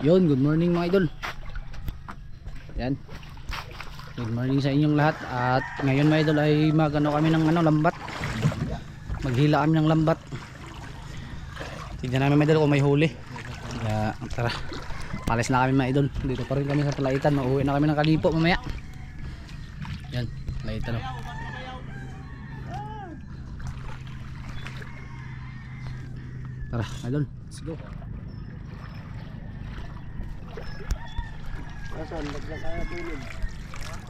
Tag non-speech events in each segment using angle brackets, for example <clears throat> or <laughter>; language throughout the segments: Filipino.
Yun, good morning mga idol. Yan. Good morning sa inyong lahat at ngayon mga idol ay magano kami ng ano lambat. Maghila kami ng lambat. Tignan namin mga idol kung may huli. Kaya tara. Palis na kami mga idol. Dito pa rin kami sa Palaitan. Mauwi na kami ng Kalipo mamaya. Yan, Palaitan oh. Tara, idol. Let's go. Asan? Ba't na kaya tulog?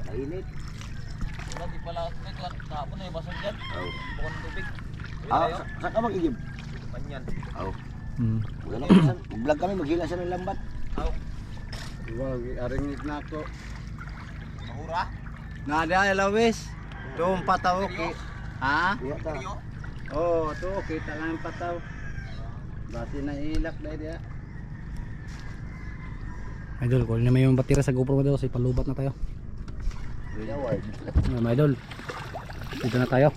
Mainit. Lagi pala may kahapon na ibasag dyan. Oh. Bukon tubig. Ah, sa, saan ka mag-igib? Manyan. Oh. Hmm. Wala na saan. Vlog kami, maghila siya ng lambat. Aw. Wag, aringit na ako. Mahura. Nada elawis. Tum pataw ki. Ha? Iya ta. Iyo. Oh, tu kita lang pataw. Basi na ilak dai dia. Idol, kunin naman yung batira sa GoPro mo daw. Kasi palubat na tayo. Yan, mga idol. Dito na tayo.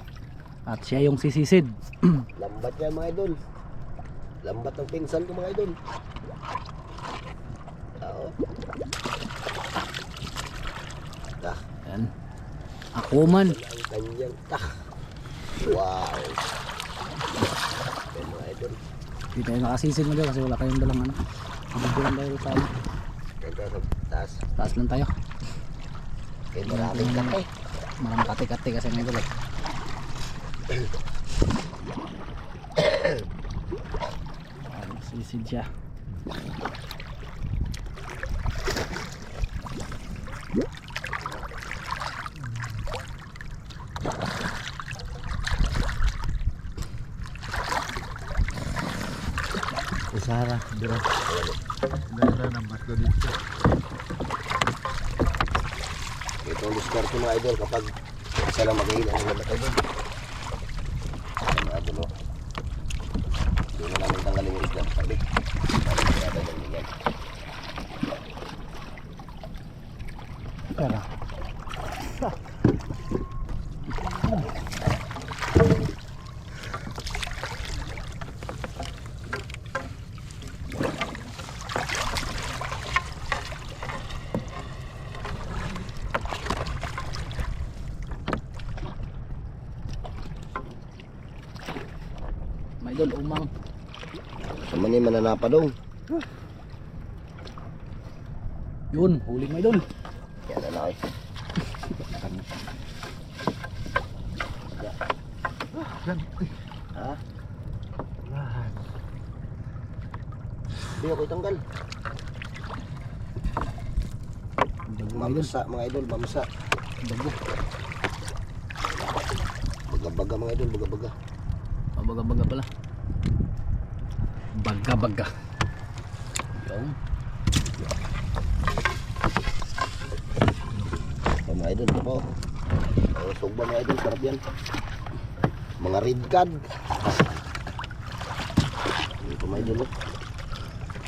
At siya yung sisisid. <clears throat> Lambat yan mga idol. Lambat ng pinsan ko mga idol. Oo. Tah, Yan. Ako man. ang kanyang tah. Wow. Yan mga idol. Hindi tayo nakasisid mo daw kasi wala kayong dalang ano. Mabubulan tayo tayo. Ganda sa taas. Taas lang tayo. Eh, maraming kape. Mga kati-kati kasi mga idol eh. Ayan, Sisid siya. Usara, biro. Ganda ng bato dito. Ito ang diskarte mga idol kapag isa lang maghihila ng lambat idol. Mga idol. oh. Doon na namin tanggalin yung isla sa tabi. Namin sinadal ng ganyan. Tara. May idol, umang. Sa mani mananapa dong. Yun, huli may idol. Yan na na eh. Ha? Hindi ako itanggal. Mamsa mga idol, mamsa. Bago. Baga-baga mga idol, baga-baga. Oh, baga-baga pala. Baga-baga. Yung. So, mga idol, po. Oh, sugba mga idol, sarap yan. Mga red card. Ito mga idol, oh.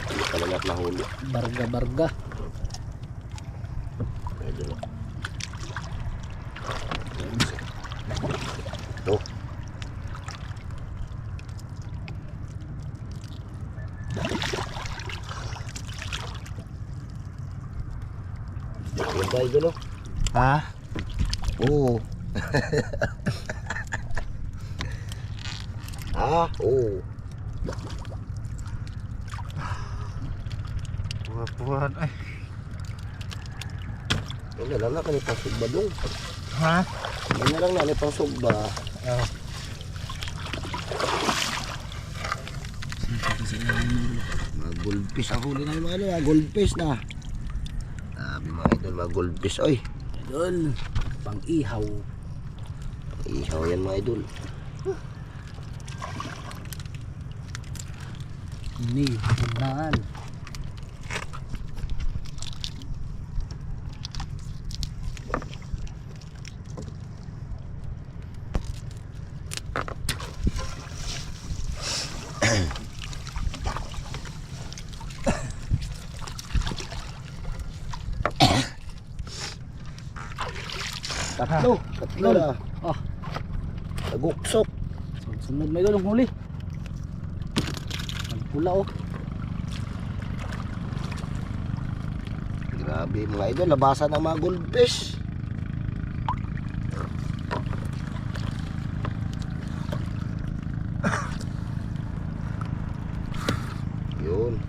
Hindi pala lahat nahuli. Barga-barga. Mga ba idol, oh? Ha? Oo. <laughs> ah, oo. Puwan ay. Wala lang na kani pang sugba dong. Ha? Wala lang na ni pang sugba. Oh. Mga goldfish ang huli na yung mga ano, mga goldfish na. Mga goldfish. Oy, Idol. Pang-ihaw. ihaw yan mga idol. Ni. Naan. Tatlo, tatlo na. Ah. Naguksok. Sunod may ang huli. Ang pula oh. Grabe mga idol, labasan ng mga goldfish. <coughs> Yun.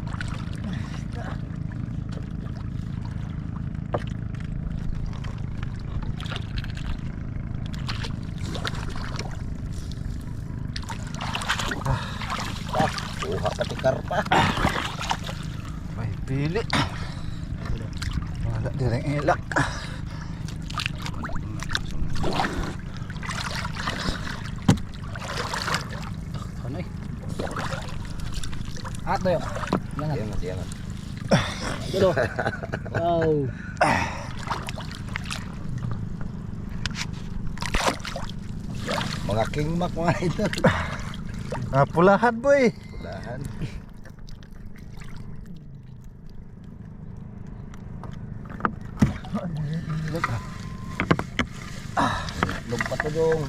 Ah, kuha pati karpa. May pili. Wala din ang ilak. Ano eh? Ah, tayo. Yan nga. Diyan, diyan. Dulo. Wow. Mga king mac mga idol. Ah, pulahan boy. Lahan. Lumpat to dong.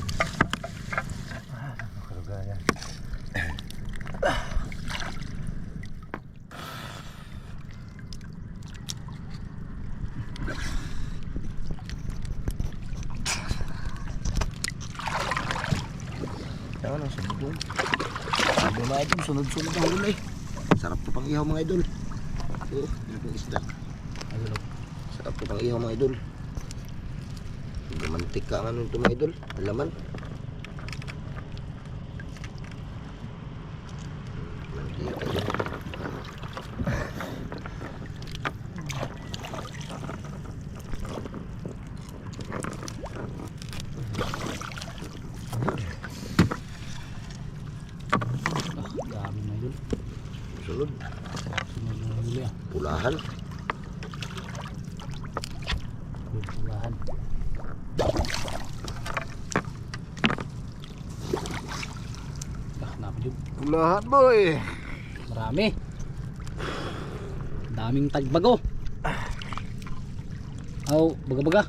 Yan ang sunod dong. Sabi mga sunod-sunod ang gulay. Sarap to pang ihaw mga idol. Oh, yan ang isda. Sarap to pang ihaw mga idol. Mantika ang ano mga idol. Alaman. Mantika din. Ah, dami na yun. Sunod. Sunod na huli ah. Pulahan. Pulahan. Ah, namin yun. Pulahan boy. Marami. Daming tagbago. Aw, baga-baga.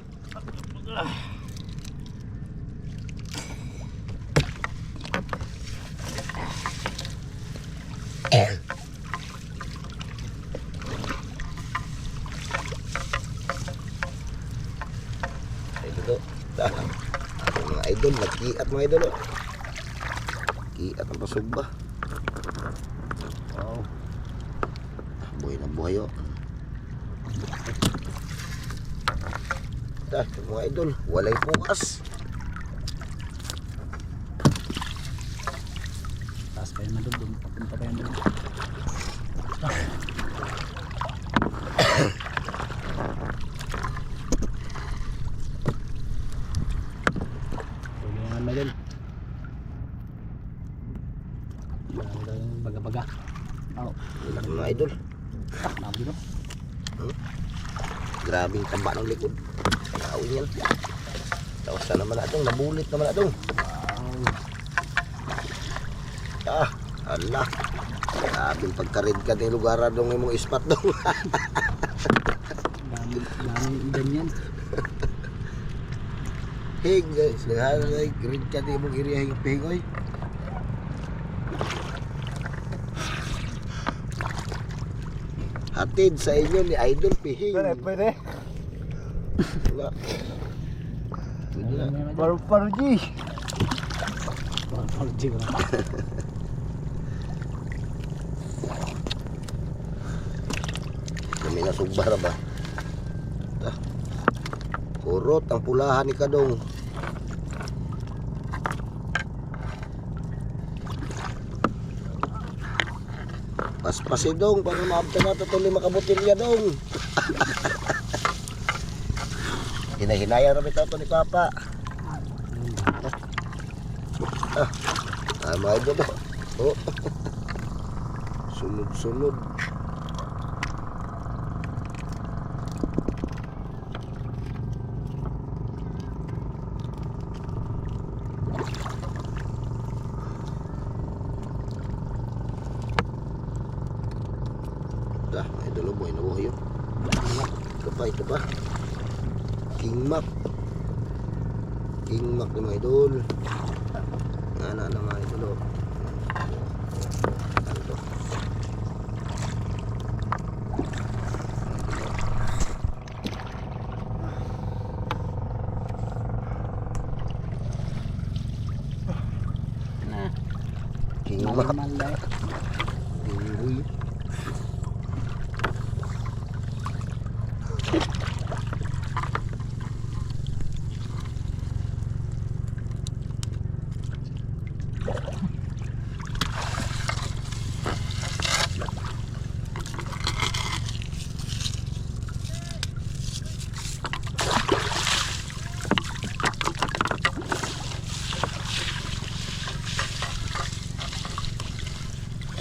Ito to. Ang mga idol, nagkiat mga idol. oh. Kiat ang pasugba. Wow. Buhay na buhay oh. Ah, mga idol, walay bukas. Taas pa na doon. Papunta pa doon. Huli naman may doon. Marami baga-baga. Oh, Laki mga idol. ah, nabi no. Grabing tamba ng likod. Yan. Tapos na naman atong, nabulit naman atong. Wow. Ah, ala. Grabing pagkarid ka ng lugar dong yung mga ispat dong. Dami, dami ganyan. Hey guys, naghahanap na yung grid ka din mong iriya yung pingoy. Hatid sa inyo ni Idol Pihing. Pwede, pwede. Wala. Pwede na. Paru-paru G. Parang G ko na. Kami nasugbar ba? Ah. Kurot ang pulahan ni Kadong. Paspasin dong para maabta na tuloy makabutilya dong. <laughs> Hinahinaya rin ito ni Papa. Ah, ah mga idol. Oh. <laughs> Sunod-sunod. Dah, may dalo boy na buhay yun. Ito pa, ito pa. King Mac. King Mac ni mga idol. Nga na na mga idol. oh. Ano to? Tama. Malay. Uy.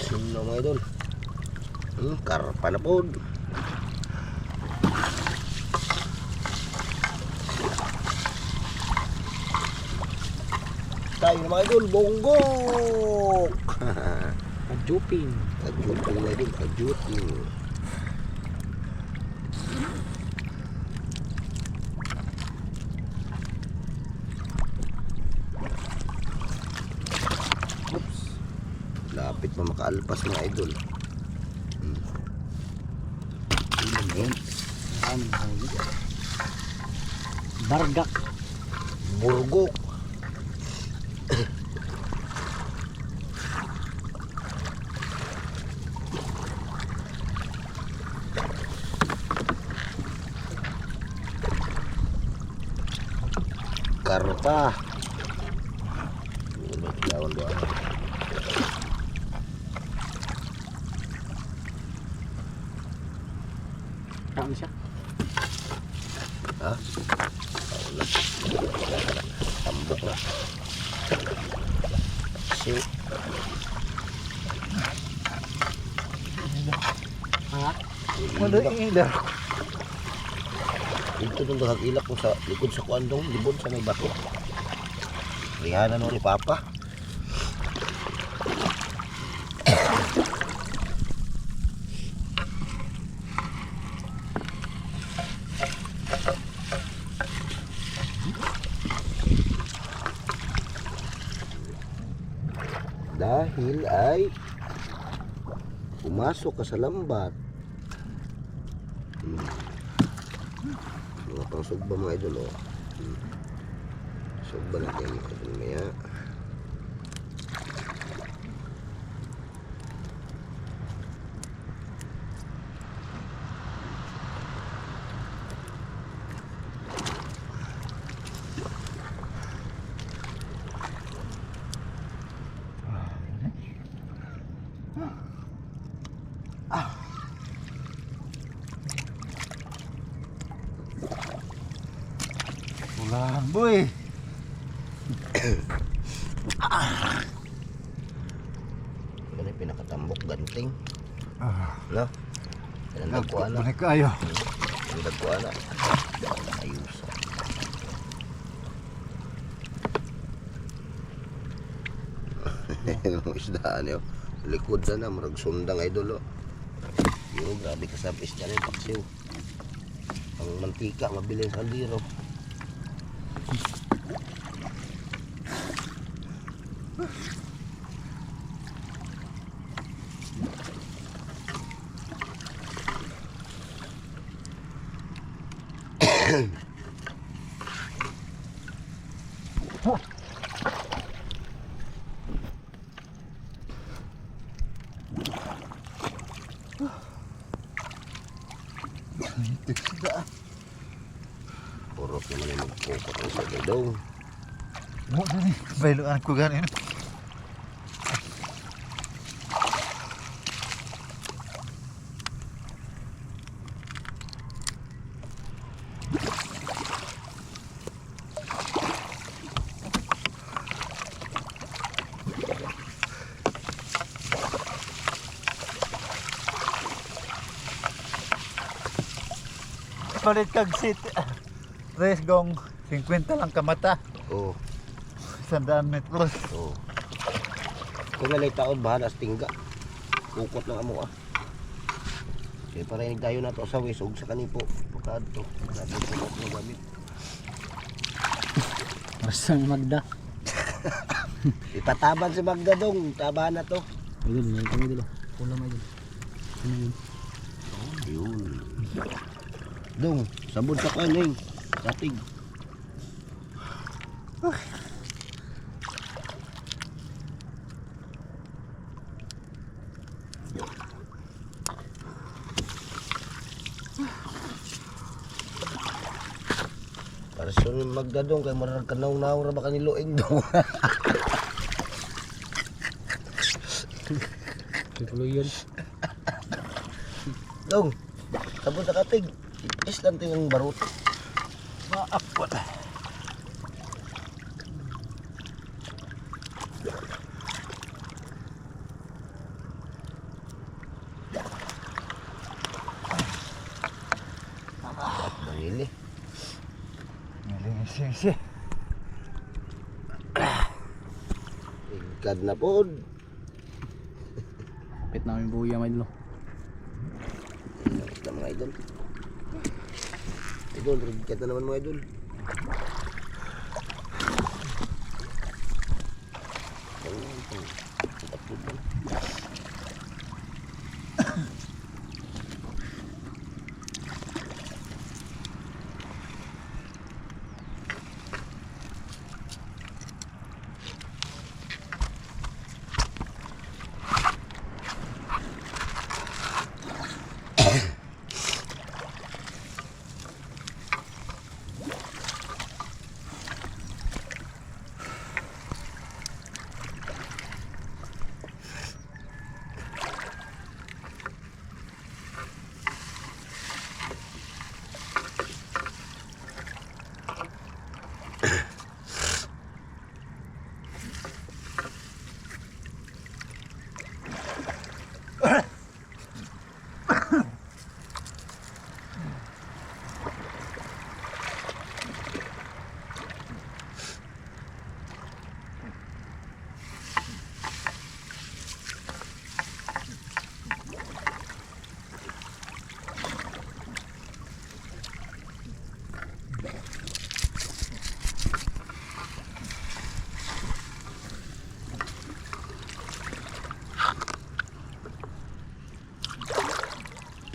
Sino mga idol? Hmm, karpa na po. Tayo na mga idol, bonggok! <laughs> Juping. Kajuting mga idol, kajuting. Oops. Lapit pa makaalpas mga idol. Hmm. Na yun? Bargak. Karpa. Ini may kilawan doon. Saan siya? Ha? Wala. Tambok na. Si. Ha? Ano ilar? Dito nung dahag ilak ko sa likod sa kuandong, libon sa may bato. Rihanan mo ni Papa. Dahil ay pumasok ka sa lambat. Hmm. Pang sugba mga idol oh. Hmm. Sugba natin mga idol maya. Yan ay pinakatambok ganting. Ah, No? Ang dagkuha na. balik kayo. Ang dagkuha na. Ayos. Yan ang isdaan yun. Likod na na, marag sundang idol oh. Yo, grabe ka sa pis dyan yung paksiw. Ang mantika, mabili sa kaldero. Purot naman yung magpupot sa ni. Bailuan ko ganin. Palit kag sit. Res gong 50 lang kamata. Oo, Sandaan metros. oo. Kung nalay taon, bahala sa tingga. Kukot lang amo ah. Kaya parinig tayo na to sa wisog sa kanipo. Pagkad to. Grabe kukot ng gamit. Basta Magda. <laughs> Ipataban si Magdadong. Tabahan na to. Idol, may kami idol. Kulang idol. Ano yun? Yun. Dong, sabon sa kanin. Satig. Para sa yung magdadong kay marar ka naunaw ra baka niluing dong. Tuloy yun. Dong, sabon sa katig. Is lang ting barut. Maapot. Bangili. Ngiling-sing-si. Igad na pod. Pit namin buya may dulo. Ito mga idol. Idol, rigkat na naman mga idol.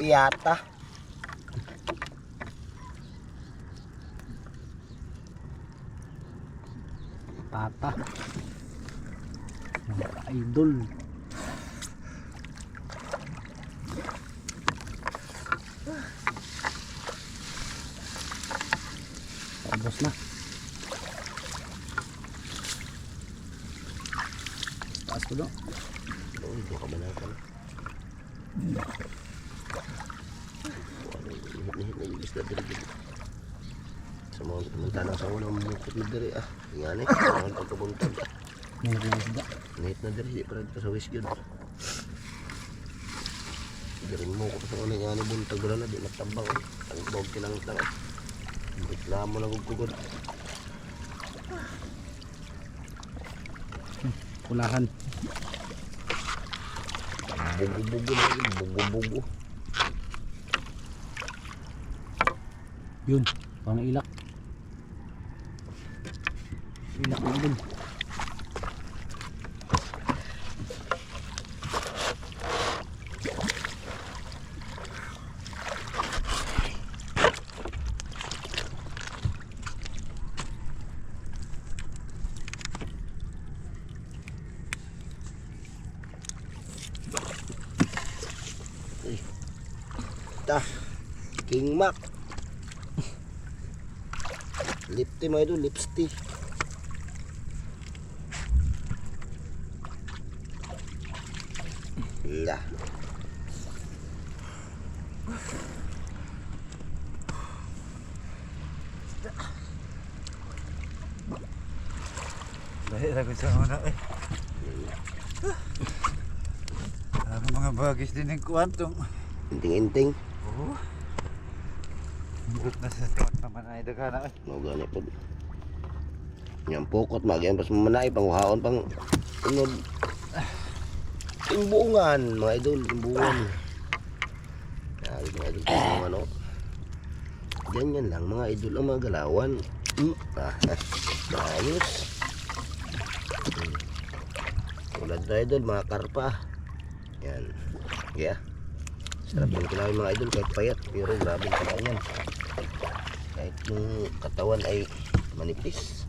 Piyata. Pata. Mga idol. Tapos na. Taas ko doon. Oh, ito ka manatan. Ihit na yung isda diri diri. Sa mga tumantanang sa unang mukot na diri ah. Yan eh, ang pagkabuntag. Meron na diri, di pa rin sa wis yun. Diri mo ko sa unang yan buntag wala na, di natabang. Ang bog kinang tang. Reklamo na gugugod. Kulahan. Bugo-bugo na yun, bugo-bugo. Yun. Pang ilak. Dun. Ta, King Mac. Lipti mo ito, lipstick. La. Dahil ako sa una eh. Bagis din ng kwantong. Inting-inting. Oo. Bukot na sa tuwag naman ay dagana. Mau gani po. Yang pokot magyan pas memanay panguhaon pang unod. Timbungan mga idol, timbungan. Yan mga idol, timbungan ano. Ganyan lang mga idol ang mga galawan. Mm. Ah, <laughs> ayos. Hmm. Tulad na idol, mga karpa. Yan. Yeah. Sarap yung kilawin mga idol kahit payat. Pero grabe ang kinain yan. Kahit yung katawan ay manipis.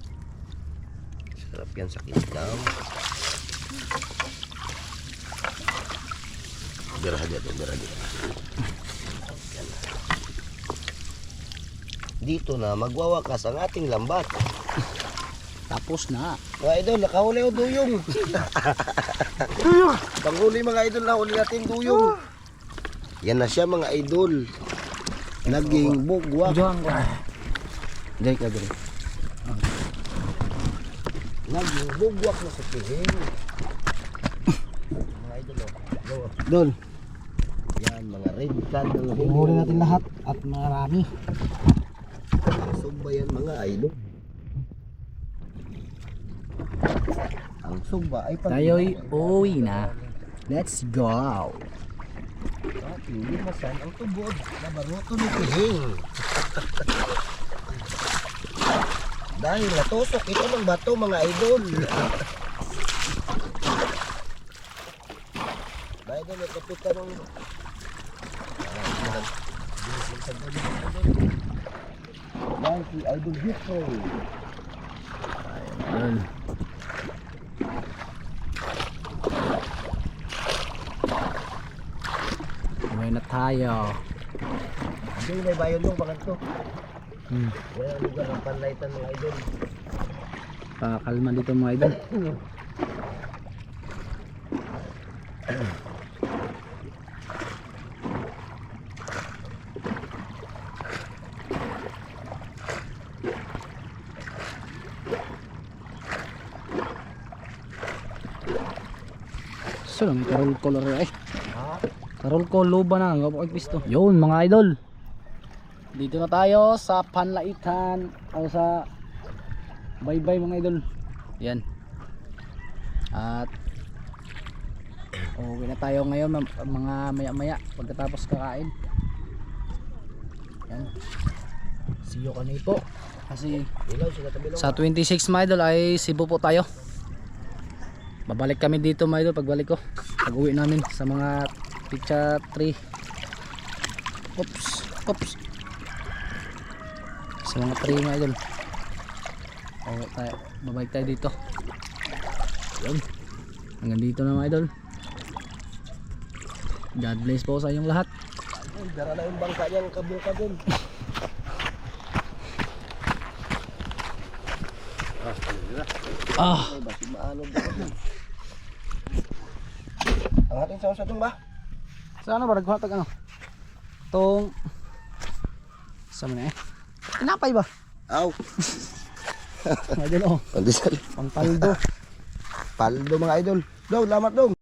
Sarap yan sa kisam. Biraha dito, biraha dito. Yan. dito na magwawakas ang ating lambat. Tapos na. Mga idol, nakahuli o duyong. duyong! Panghuli mga idol, nahuli natin duyong. Yan na siya mga idol. Naging bugwak. Diyan ka dali. Naging bugwak na sa pihing. mga idol, oh. Dol. Yan, mga red card. Huli natin lahat at marami. Sumba yan mga idol. Sumba ay pag Tayo'y uwi na. Let's go. Hindi masan ang tubod na baruto ni Pihing. <laughs> Dahil natusok ito ng bato mga idol. Dahil na nakapit ka ng... Dahil si Idol Vitro. Ayun. Uwi na tayo. Hindi may bayon yung pangat to. Hmm. Wala lugar ang panlaytan mga idol. Pakalma dito mga idol. So lang, karol color eh. Karol ko luba na, po pisto. Yun mga idol. Dito na tayo sa Panlaitan o sa Bye-bye mga idol. Yan. At uwi na tayo ngayon mga maya-maya pagkatapos kakain. Yan. See you. Kasi Ilaw sila tabi sa 26 mga idol ay Cebu po tayo. Babalik kami dito mga idol pagbalik ko. Pag uwi namin sa mga pizza 3. Oops. Oops. Sa mga 3 mga idol. Okay, tayo. Babalik tayo dito. Yun. Hanggang dito na mga idol. God bless po sa inyong lahat. Dara na yung bangka niyang kabung-kabung. <laughs> Ah, Ay, basi maano ba? Ang ating sa sa ba? Sa ano ba naghatag ano? Tong sa mana eh. Tinapay ba? Aw. Mga idol oh, Pandesal. pang paldo. <laughs> Paldo mga idol. Daw, lamat dong.